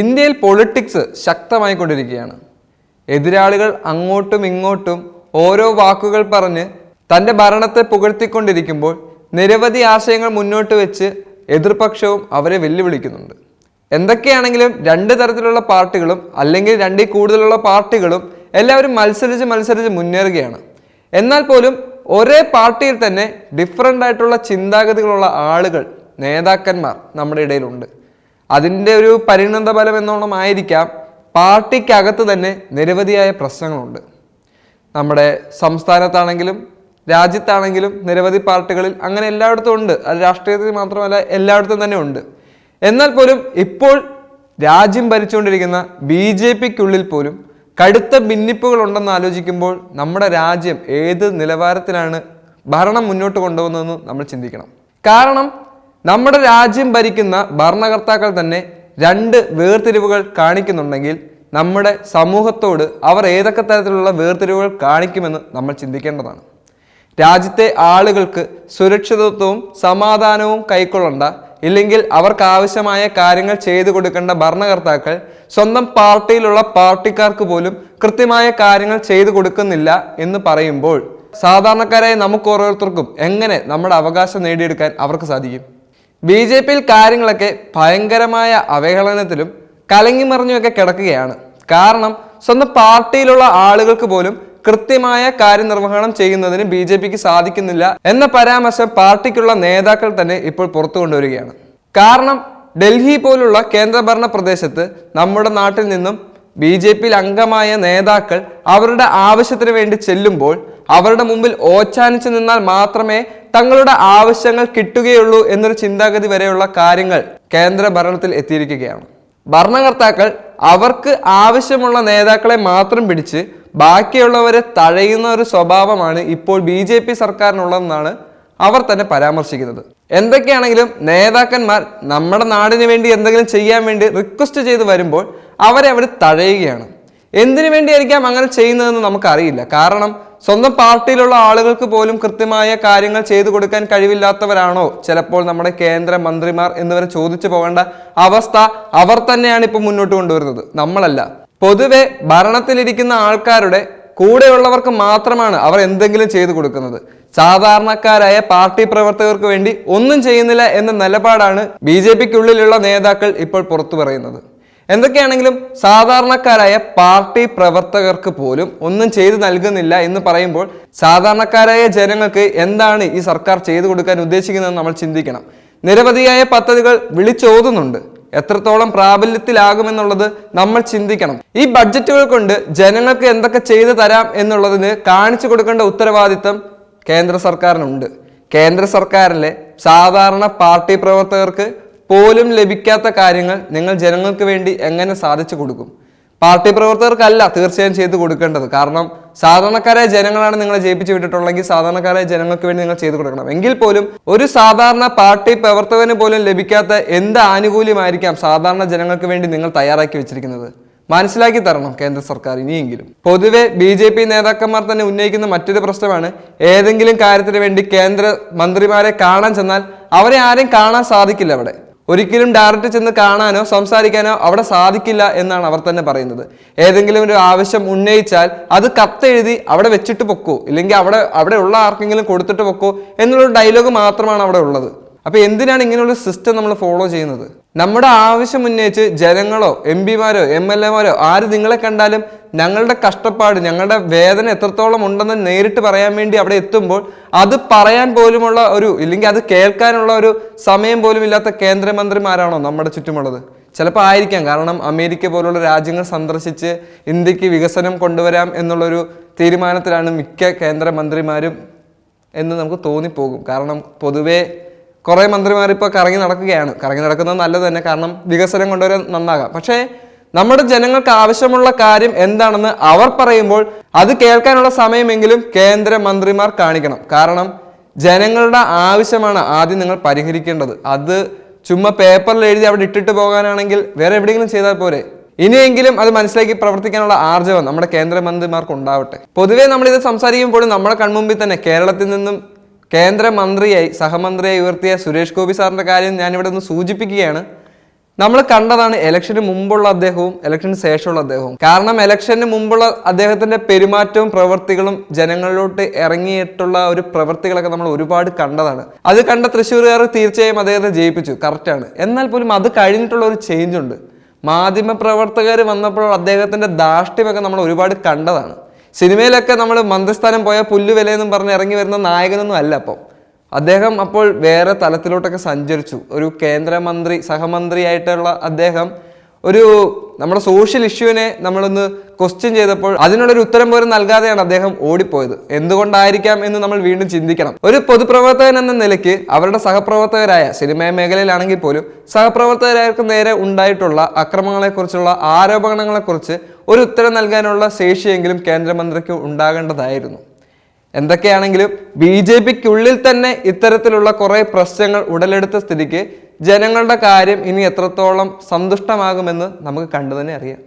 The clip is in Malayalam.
ഇന്ത്യയിൽ പൊളിറ്റിക്സ് ശക്തമായിക്കൊണ്ടിരിക്കുകയാണ്. എതിരാളികൾ അങ്ങോട്ടും ഇങ്ങോട്ടും ഓരോ വാക്കുകൾ പറഞ്ഞ് തന്റെ ഭരണത്തെ പുകഴ്ത്തിക്കൊണ്ടിരിക്കുമ്പോൾ നിരവധി ആശയങ്ങൾ മുന്നോട്ട് വെച്ച് എതിർപക്ഷവും അവരെ വെല്ലുവിളിക്കുന്നുണ്ട്. എന്തൊക്കെയാണെങ്കിലും രണ്ട് തരത്തിലുള്ള പാർട്ടികളും അല്ലെങ്കിൽ രണ്ടിൽ കൂടുതലുള്ള പാർട്ടികളും എല്ലാവരും മത്സരിച്ച് മത്സരിച്ച് മുന്നേറുകയാണ്. എന്നാൽ പോലും ഒരേ പാർട്ടിയിൽ തന്നെ ഡിഫറെന്റ് ആയിട്ടുള്ള ചിന്താഗതികളുള്ള ആളുകൾ നേതാക്കന്മാർ നമ്മുടെ ഇടയിലുണ്ട്. അതിന്റെ ഒരു പരിണത ഫലം എന്നോണം ആയിരിക്കാം പാർട്ടിക്കകത്ത് തന്നെ നിരവധിയായ പ്രശ്നങ്ങളുണ്ട്. നമ്മുടെ സംസ്ഥാനത്താണെങ്കിലും രാജ്യത്താണെങ്കിലും നിരവധി പാർട്ടികളിൽ അങ്ങനെ എല്ലായിടത്തും ഉണ്ട്. അത് രാഷ്ട്രീയത്തിൽ മാത്രമല്ല എല്ലായിടത്തും തന്നെ ഉണ്ട്. എന്നാൽ പോലും ഇപ്പോൾ രാജ്യം ഭരിച്ചുകൊണ്ടിരിക്കുന്ന ബി ജെ പിക്കുള്ളിൽ പോലും കടുത്ത ഭിന്നിപ്പുകൾ ഉണ്ടെന്ന് ആലോചിക്കുമ്പോൾ നമ്മുടെ രാജ്യം ഏത് നിലവാരത്തിലാണ് ഭരണം മുന്നോട്ട് കൊണ്ടുപോകുന്നതെന്ന് നമ്മൾ ചിന്തിക്കണം. കാരണം നമ്മുടെ രാജ്യം ഭരിക്കുന്ന ഭരണകർത്താക്കൾ തന്നെ രണ്ട് വേർതിരിവുകൾ കാണിക്കുന്നുണ്ടെങ്കിൽ നമ്മുടെ സമൂഹത്തോട് അവർ ഏതൊക്കെ തരത്തിലുള്ള വേർതിരിവുകൾ കാണിക്കുമെന്ന് നമ്മൾ ചിന്തിക്കേണ്ടതാണ്. രാജ്യത്തെ ആളുകൾക്ക് സുരക്ഷിതത്വവും സമാധാനവും കൈക്കൊള്ളണ്ട ഇല്ലെങ്കിൽ അവർക്ക് ആവശ്യമായ കാര്യങ്ങൾ ചെയ്തു കൊടുക്കേണ്ട ഭരണകർത്താക്കൾ സ്വന്തം പാർട്ടിയിലുള്ള പാർട്ടിക്കാർക്ക് പോലും കൃത്യമായ കാര്യങ്ങൾ ചെയ്തു കൊടുക്കുന്നില്ല എന്ന് പറയുമ്പോൾ സാധാരണക്കാരായ നമുക്ക് ഓരോരുത്തർക്കും എങ്ങനെ നമ്മുടെ അവകാശം നേടിയെടുക്കാൻ അവർക്ക് സാധിക്കും? ബി ജെ പിയിൽ കാര്യങ്ങളൊക്കെ ഭയങ്കരമായ അവഹേളനത്തിലും കലങ്ങിമറിഞ്ഞുമൊക്കെ കിടക്കുകയാണ്. കാരണം സ്വന്തം പാർട്ടിയിലുള്ള ആളുകൾക്ക് പോലും കൃത്യമായ കാര്യനിർവഹണം ചെയ്യുന്നതിന് ബി ജെ പിക്ക് സാധിക്കുന്നില്ല എന്ന പരാമർശം പാർട്ടിക്കുള്ള നേതാക്കൾ തന്നെ ഇപ്പോൾ പുറത്തു കൊണ്ടുവരികയാണ്. കാരണം ഡൽഹി പോലുള്ള കേന്ദ്രഭരണ പ്രദേശത്ത് നമ്മുടെ നാട്ടിൽ നിന്നും ബി ജെ പിയിൽ അംഗമായ നേതാക്കൾ അവരുടെ ആവശ്യത്തിന് വേണ്ടി ചെല്ലുമ്പോൾ അവരുടെ മുമ്പിൽ ഓച്ചാനിച്ചു നിന്നാൽ മാത്രമേ തങ്ങളുടെ ആവശ്യങ്ങൾ കിട്ടുകയുള്ളൂ എന്നൊരു ചിന്താഗതി വരെയുള്ള കാര്യങ്ങൾ കേന്ദ്ര ഭരണത്തിൽ എത്തിയിരിക്കുകയാണ്. ഭരണകർത്താക്കൾ അവർക്ക് ആവശ്യമുള്ള നേതാക്കളെ മാത്രം പിടിച്ച് ബാക്കിയുള്ളവരെ തഴയുന്ന ഒരു സ്വഭാവമാണ് ഇപ്പോൾ ബി ജെ പി സർക്കാരിനുള്ളതെന്നാണ് അവർ തന്നെ പരാമർശിക്കുന്നത്. എന്തൊക്കെയാണെങ്കിലും നേതാക്കന്മാർ നമ്മുടെ നാടിന് വേണ്ടി എന്തെങ്കിലും ചെയ്യാൻ വേണ്ടി റിക്വസ്റ്റ് ചെയ്ത് വരുമ്പോൾ അവരെ അവർ തഴയുകയാണ്. എന്തിനു വേണ്ടിയായിരിക്കാം അങ്ങനെ ചെയ്യുന്നതെന്ന് നമുക്കറിയില്ല. കാരണം സ്വന്തം പാർട്ടിയിലുള്ള ആളുകൾക്ക് പോലും കൃത്യമായ കാര്യങ്ങൾ ചെയ്തു കൊടുക്കാൻ കഴിവില്ലാത്തവരാണോ? ചിലപ്പോൾ നമ്മുടെ കേന്ദ്ര മന്ത്രിമാർ എന്നിവരെ ചോദിച്ചു പോകേണ്ട അവസ്ഥ അവർ തന്നെയാണ് ഇപ്പൊ മുന്നോട്ട് കൊണ്ടുവരുന്നത്. നമ്മളല്ല. പൊതുവെ ഭരണത്തിലിരിക്കുന്ന ആൾക്കാരുടെ കൂടെയുള്ളവർക്ക് മാത്രമാണ് അവർ എന്തെങ്കിലും ചെയ്തു കൊടുക്കുന്നത്. സാധാരണക്കാരായ പാർട്ടി പ്രവർത്തകർക്ക് വേണ്ടി ഒന്നും ചെയ്യുന്നില്ല എന്ന നിലപാടാണ് ബി ജെ പിക്കുള്ളിലുള്ള നേതാക്കൾ ഇപ്പോൾ പുറത്തു പറയുന്നത്. എന്തൊക്കെയാണെങ്കിലും സാധാരണക്കാരായ പാർട്ടി പ്രവർത്തകർക്ക് പോലും ഒന്നും ചെയ്തു നൽകുന്നില്ല എന്ന് പറയുമ്പോൾ സാധാരണക്കാരായ ജനങ്ങൾക്ക് എന്താണ് ഈ സർക്കാർ ചെയ്തു കൊടുക്കാൻ ഉദ്ദേശിക്കുന്നതെന്ന് നമ്മൾ ചിന്തിക്കണം. നിരവധിയായ പദ്ധതികൾ വിളിച്ചോതുന്നുണ്ട്. എത്രത്തോളം പ്രാബല്യത്തിലാകുമെന്നുള്ളത് നമ്മൾ ചിന്തിക്കണം. ഈ ബഡ്ജറ്റുകൾ കൊണ്ട് ജനങ്ങൾക്ക് എന്തൊക്കെ ചെയ്തു തരാം എന്നുള്ളതിന് കാണിച്ചു കൊടുക്കേണ്ട ഉത്തരവാദിത്തം കേന്ദ്ര സർക്കാരിനുണ്ട്. കേന്ദ്ര സർക്കാരിലെ സാധാരണ പാർട്ടി പ്രവർത്തകർക്ക് പോലും ലഭിക്കാത്ത കാര്യങ്ങൾ നിങ്ങൾ ജനങ്ങൾക്ക് വേണ്ടി എങ്ങനെ സാധിച്ചു കൊടുക്കും? പാർട്ടി പ്രവർത്തകർക്കല്ല തീർച്ചയായും ചെയ്തു കൊടുക്കേണ്ടത്. കാരണം സാധാരണക്കാരായ ജനങ്ങളാണ് നിങ്ങളെ ജയിപ്പിച്ചു വിട്ടിട്ടുള്ളതെങ്കിൽ സാധാരണക്കാരായ ജനങ്ങൾക്ക് വേണ്ടി നിങ്ങൾ ചെയ്തു കൊടുക്കണം. എങ്കിൽ പോലും ഒരു സാധാരണ പാർട്ടി പ്രവർത്തകന് പോലും ലഭിക്കാത്ത എന്ത് ആനുകൂല്യമായിരിക്കാം സാധാരണ ജനങ്ങൾക്ക് വേണ്ടി നിങ്ങൾ തയ്യാറാക്കി വെച്ചിരിക്കുന്നത്? മനസ്സിലാക്കി തരണം കേന്ദ്ര സർക്കാർ ഇനിയെങ്കിലും. പൊതുവെ ബി ജെ പി നേതാക്കന്മാർ തന്നെ ഉന്നയിക്കുന്ന മറ്റൊരു പ്രശ്നമാണ് ഏതെങ്കിലും കാര്യത്തിന് വേണ്ടി കേന്ദ്ര മന്ത്രിമാരെ കാണാൻ ചെന്നാൽ അവരെ ആരും കാണാൻ സാധിക്കില്ല അവിടെ. ഒരിക്കലും ഡയറക്റ്റ് ചെന്ന് കാണാനോ സംസാരിക്കാനോ അവിടെ സാധിക്കില്ല എന്നാണ് അവർ തന്നെ പറയുന്നത്. ഏതെങ്കിലും ഒരു ആവശ്യം ഉന്നയിച്ചാൽ അത് കത്തെഴുതി അവിടെ വെച്ചിട്ട് പൊക്കോ ഇല്ലെങ്കിൽ അവിടെ അവിടെ ഉള്ള ആർക്കെങ്കിലും കൊടുത്തിട്ട് പൊക്കോ എന്നുള്ള ഡയലോഗ് മാത്രമാണ് അവിടെ ഉള്ളത്. അപ്പൊ എന്തിനാണ് ഇങ്ങനെയുള്ള സിസ്റ്റം നമ്മൾ ഫോളോ ചെയ്യുന്നത്? നമ്മുടെ ആവശ്യം ഉന്നയിച്ച് ജനങ്ങളോ എം പിമാരോ എം എൽ എമാരോ ആര് നിങ്ങളെ കണ്ടാലും ഞങ്ങളുടെ കഷ്ടപ്പാട് ഞങ്ങളുടെ വേദന എത്രത്തോളം ഉണ്ടെന്ന് നേരിട്ട് പറയാൻ വേണ്ടി അവിടെ എത്തുമ്പോൾ അത് പറയാൻ പോലുമുള്ള ഒരു ഇല്ലെങ്കിൽ അത് കേൾക്കാനുള്ള ഒരു സമയം പോലും ഇല്ലാത്ത കേന്ദ്രമന്ത്രിമാരാണോ നമ്മുടെ ചുറ്റുമുള്ളത്? ചിലപ്പോൾ ആയിരിക്കാം. കാരണം അമേരിക്ക പോലുള്ള രാജ്യങ്ങൾ സന്ദർശിച്ച് ഇന്ത്യയ്ക്ക് വികസനം കൊണ്ടുവരാം എന്നുള്ളൊരു തീരുമാനത്തിലാണ് മിക്ക കേന്ദ്രമന്ത്രിമാരും എന്ന് നമുക്ക് തോന്നിപ്പോകും. കാരണം പൊതുവേ കുറേ മന്ത്രിമാർ ഇപ്പോൾ കറങ്ങി നടക്കുകയാണ്. കറങ്ങി നടക്കുന്നത് നല്ലത് തന്നെ. കാരണം വികസനം കൊണ്ടുവരാൻ നന്നാകാം. പക്ഷേ നമ്മുടെ ജനങ്ങൾക്ക് ആവശ്യമുള്ള കാര്യം എന്താണെന്ന് അവർ പറയുമ്പോൾ അത് കേൾക്കാനുള്ള സമയമെങ്കിലും കേന്ദ്ര മന്ത്രിമാർ കാണിക്കണം. കാരണം ജനങ്ങളുടെ ആവശ്യമാണ് ആദ്യം നിങ്ങൾ പരിഹരിക്കേണ്ടത്. അത് ചുമ്മാ പേപ്പറിൽ എഴുതി അവിടെ ഇട്ടിട്ട് പോകാനാണെങ്കിൽ വേറെ എവിടെയെങ്കിലും ചെയ്താൽ പോരെ. ഇനിയെങ്കിലും അത് മനസ്സിലാക്കി പ്രവർത്തിക്കാനുള്ള ആർജവം നമ്മുടെ കേന്ദ്രമന്ത്രിമാർക്ക് ഉണ്ടാവട്ടെ. പൊതുവേ നമ്മളിത് സംസാരിക്കുമ്പോഴും നമ്മുടെ കൺമുമ്പിൽ തന്നെ കേരളത്തിൽ നിന്നും കേന്ദ്രമന്ത്രിയായി സഹമന്ത്രിയായി ഉയർത്തിയ സുരേഷ് ഗോപി സാറിന്റെ കാര്യം ഞാനിവിടെ ഒന്ന് സൂചിപ്പിക്കുകയാണ്. നമ്മൾ കണ്ടതാണ് ഇലക്ഷന് മുമ്പുള്ള അദ്ദേഹവും ഇലക്ഷന് ശേഷമുള്ള അദ്ദേഹവും. കാരണം ഇലക്ഷന് മുമ്പുള്ള അദ്ദേഹത്തിന്റെ പെരുമാറ്റവും പ്രവൃത്തികളും ജനങ്ങളിലോട്ട് ഇറങ്ങിയിട്ടുള്ള ഒരു പ്രവൃത്തികളൊക്കെ നമ്മൾ ഒരുപാട് കണ്ടതാണ്. അത് കണ്ട തൃശ്ശൂരുകാർ തീർച്ചയായും അദ്ദേഹത്തെ ജയിപ്പിച്ചു കറക്റ്റാണ് എന്നാൽ പോലും അത് കഴിഞ്ഞിട്ടുള്ള ഒരു ചേഞ്ച് ഉണ്ട്. മാധ്യമ പ്രവർത്തകർ വന്നപ്പോൾ അദ്ദേഹത്തിന്റെ ധാർഷ്ട്യമൊക്കെ നമ്മൾ ഒരുപാട് കണ്ടതാണ്. സിനിമയിലൊക്കെ നമ്മൾ മന്ത്രിസ്ഥാനം പോയ പുല്ലുവിലയെന്നും പറഞ്ഞ് ഇറങ്ങി വരുന്ന നായകനൊന്നും അല്ല അപ്പം. അദ്ദേഹം അപ്പോൾ വേറെ തലത്തിലോട്ടൊക്കെ സഞ്ചരിച്ചു. ഒരു കേന്ദ്രമന്ത്രി സഹമന്ത്രിയായിട്ടുള്ള അദ്ദേഹം ഒരു നമ്മുടെ സോഷ്യൽ ഇഷ്യൂവിനെ നമ്മളൊന്ന് ക്വസ്റ്റ്യൻ ചെയ്തപ്പോൾ അതിനുള്ളൊരു ഉത്തരം പോലും നൽകാതെയാണ് അദ്ദേഹം ഓടിപ്പോയത്. എന്തുകൊണ്ടായിരിക്കാം എന്ന് നമ്മൾ വീണ്ടും ചിന്തിക്കണം. ഒരു പൊതുപ്രവർത്തകൻ എന്ന നിലയ്ക്ക് അവരുടെ സഹപ്രവർത്തകരായ സിനിമാ മേഖലയിലാണെങ്കിൽ പോലും സഹപ്രവർത്തകർക്ക് നേരെ ഉണ്ടായിട്ടുള്ള അക്രമങ്ങളെക്കുറിച്ചുള്ള ആരോപണങ്ങളെക്കുറിച്ച് ഒരു ഉത്തരം നൽകാനുള്ള ശേഷിയെങ്കിലും കേന്ദ്രമന്ത്രിക്ക് ഉണ്ടാകേണ്ടതായിരുന്നു. എന്തൊക്കെയാണെങ്കിലും ബി ജെ പിക്കുള്ളിൽ തന്നെ ഇത്തരത്തിലുള്ള കുറേ പ്രശ്നങ്ങൾ ഉടലെടുത്ത സ്ഥിതിക്ക് ജനങ്ങളുടെ കാര്യം ഇനി എത്രത്തോളം സന്തുഷ്ടമാകുമെന്ന് നമുക്ക് കണ്ടു തന്നെ അറിയാം.